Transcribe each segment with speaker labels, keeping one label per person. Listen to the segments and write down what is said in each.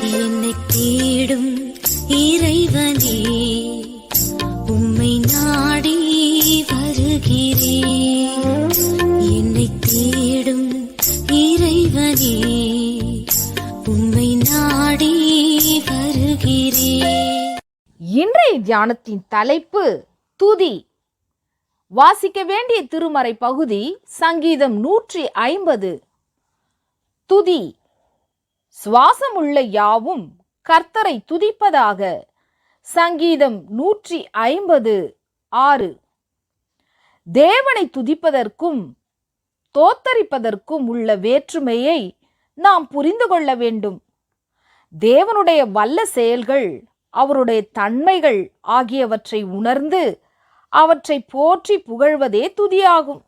Speaker 1: என்னை தேடும் இறைவனே உம்மை நாடி வருகிறேன். என்னை தேடும் இறைவனே உம்மை நாடி வருகிறேன்.
Speaker 2: இன்றைய தியானத்தின் தலைப்பு துதி. வாசிக்க வேண்டிய திருமறை பகுதி சங்கீதம் நூற்றி ஐம்பது. துதி. சுவாசமுள்ள யாவும் கர்த்தரை துதிப்பதாக சங்கீதம் நூற்றி ஐம்பது ஆறு. தேவனை துதிப்பதற்கும் தோத்தரிப்பதற்கும் உள்ள வேற்றுமையை நாம் புரிந்து கொள்ள வேண்டும். தேவனுடைய வல்ல செயல்கள் அவருடைய தன்மைகள் ஆகியவற்றை உணர்ந்து அவற்றை போற்றி புகழ்வதே துதியாகும்.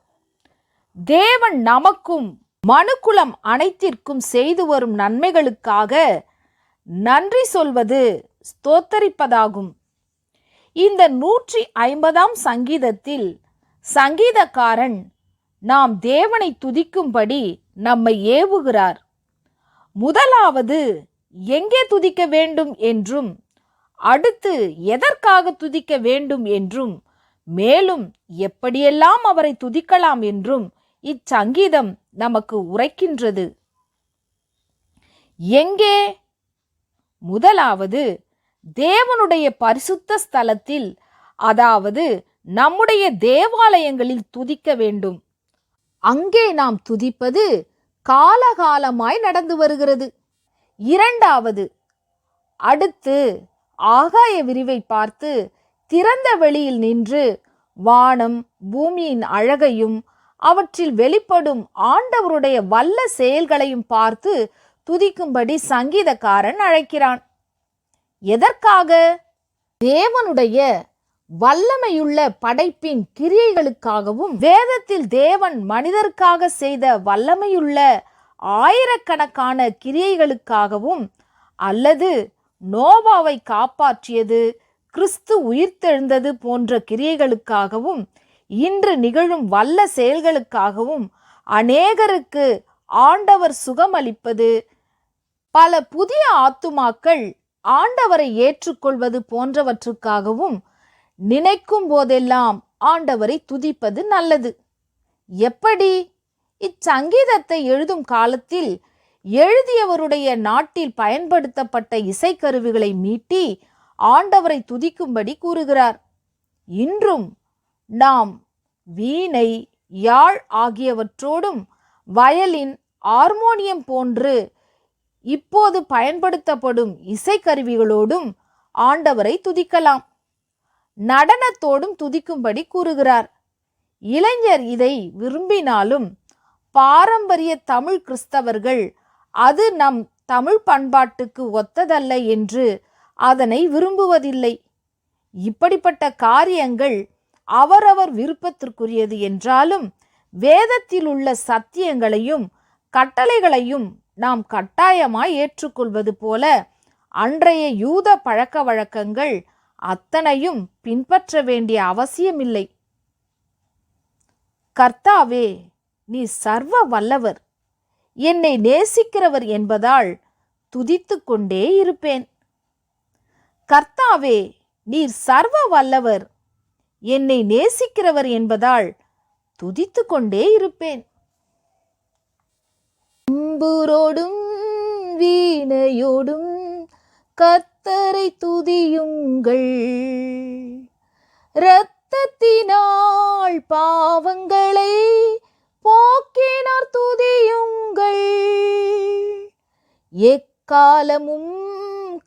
Speaker 2: தேவன் நமக்கும் மனுக்குலம் அனைத்திற்கும் செய்து வரும் நன்மைகளுக்காக நன்றி சொல்வது ஸ்தோத்தரிப்பதாகும். இந்த நூற்றி ஐம்பதாம் சங்கீதத்தில் சங்கீதக்காரன் நாம் தேவனை துதிக்கும்படி நம்மை ஏவுகிறார். முதலாவது எங்கே துதிக்க வேண்டும் என்றும் அடுத்து எதற்காக துதிக்க வேண்டும் என்றும் மேலும் எப்படியெல்லாம் அவரை துதிக்கலாம் என்றும் இச்சங்கீதம் நமக்கு உரைக்கின்றது. எங்கே? முதலாவது தேவனுடைய பரிசுத்த ஸ்தலத்தில் அதாவது நம்முடைய தேவாலயங்களில் துதிக்க வேண்டும். அங்கே நாம் துதிப்பது காலகாலமாய் நடந்து வருகிறது. இரண்டாவது அடுத்து ஆகாய விரிவை பார்த்து திறந்த வெளியில் நின்று வானம் பூமியின் அழகையும் அவற்றில் வெளிப்படும் ஆண்டவருடைய வல்ல செயல்களையும் பார்த்து துதிக்கும்படி சங்கீதக்காரன் அழைக்கிறான். எதற்காக? தேவனுடைய வல்லமையுள்ள படைப்பின் கிரியைகளுக்காகவும் வேதத்தில் தேவன் மனிதருக்காக செய்த வல்லமையுள்ள ஆயிரக்கணக்கான கிரியைகளுக்காகவும் அல்லது நோவாவை காப்பாற்றியது கிறிஸ்து உயிர்த்தெழுந்தது போன்ற கிரியைகளுக்காகவும் இன்று நிகழும் வல்ல செயல்களுக்காகவும் அநேகருக்கு ஆண்டவர் சுகமளிப்பது. பல புதிய ஆத்துமாக்கள் ஆண்டவரை ஏற்றுக்கொள்வது போன்றவற்றுக்காகவும் நினைக்கும் போதெல்லாம் ஆண்டவரை துதிப்பது நல்லது. எப்படி? இச்சங்கீதத்தை எழுதும் காலத்தில் எழுதியவருடைய நாட்டில் பயன்படுத்தப்பட்ட இசைக்கருவிகளை மீட்டி ஆண்டவரை துதிக்கும்படி கூறுகிறார். இன்றும் நாம் வீணை யாழ் ஆகியவற்றோடும் வயலின் ஹார்மோனியம் போன்று இப்போது பயன்படுத்தப்படும் இசைக்கருவிகளோடும் ஆண்டவரை துதிக்கலாம். நடனத்தோடும் துதிக்கும்படி கூறுகிறார். இளைஞர் இதை விரும்பினாலும் பாரம்பரிய தமிழ் கிறிஸ்தவர்கள் அது நம் தமிழ் பண்பாட்டுக்கு ஒத்ததல்ல என்று அதனை விரும்புவதில்லை. இப்படிப்பட்ட காரியங்கள் அவரவர் விருப்பத்திற்குரியது என்றாலும் வேதத்தில் உள்ள சத்தியங்களையும் கட்டளைகளையும் நாம் கட்டாயமாய் ஏற்றுக்கொள்வது போல அன்றைய யூத பழக்க வழக்கங்கள் அத்தனையும் பின்பற்ற வேண்டிய அவசியமில்லை. கர்த்தாவே நீ சர்வ வல்லவர். என்னை நேசிக்கிறவர் என்பதால் துதித்து கொண்டே இருப்பேன். கர்த்தாவே நீர் சர்வ வல்லவர். என்னை நேசிக்கிறவர் என்பதால் துதித்து கொண்டே இருப்பேன். அம்புரோடும் வீணையோடும் கத்தரை துதியுங்கள். இரத்தத்தினால் பாவங்களை போக்கினார் துதியுங்கள். எக்காலமும்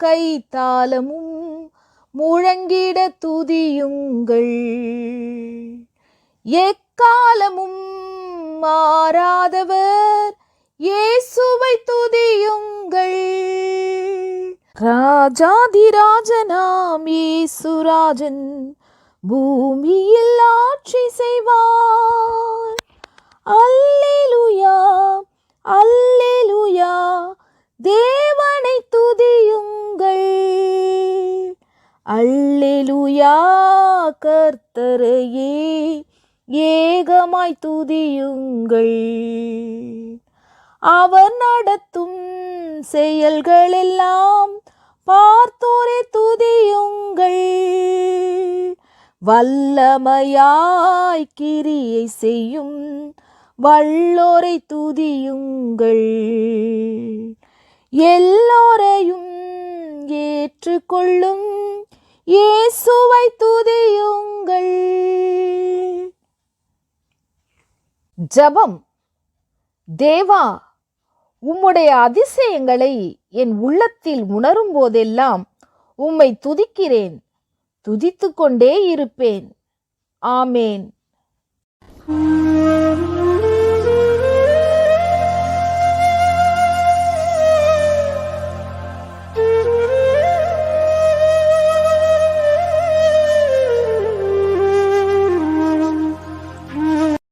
Speaker 2: கைத்தாளமும் முழங்கிட துதியுங்கள். எக்காலமும் மாறாதவர் இயேசுவை துதியுங்கள். ராஜாதிராஜனாம் இயேசுராஜன் பூமியில் ஆட்சி செய்வார். அல்லெலுயா கர்த்தரையே ஏகமாய் துதியுங்கள். அவர் நடத்தும் செயல்களெல்லாம் பார்த்தோரே துதியுங்கள். வல்லமையாய் கிரியை செய்யும் வல்லோரை துதியுங்கள். எல்லோரையும் ஏற்றுக்கொள்ளும் இயேசுவை துதியுங்கள். ஜபம். தேவா உம்முடைய அதிசயங்களை என் உள்ளத்தில் உணரும் போதெல்லாம் உம்மை துதிக்கிறேன். துதித்து கொண்டே இருப்பேன். ஆமேன்.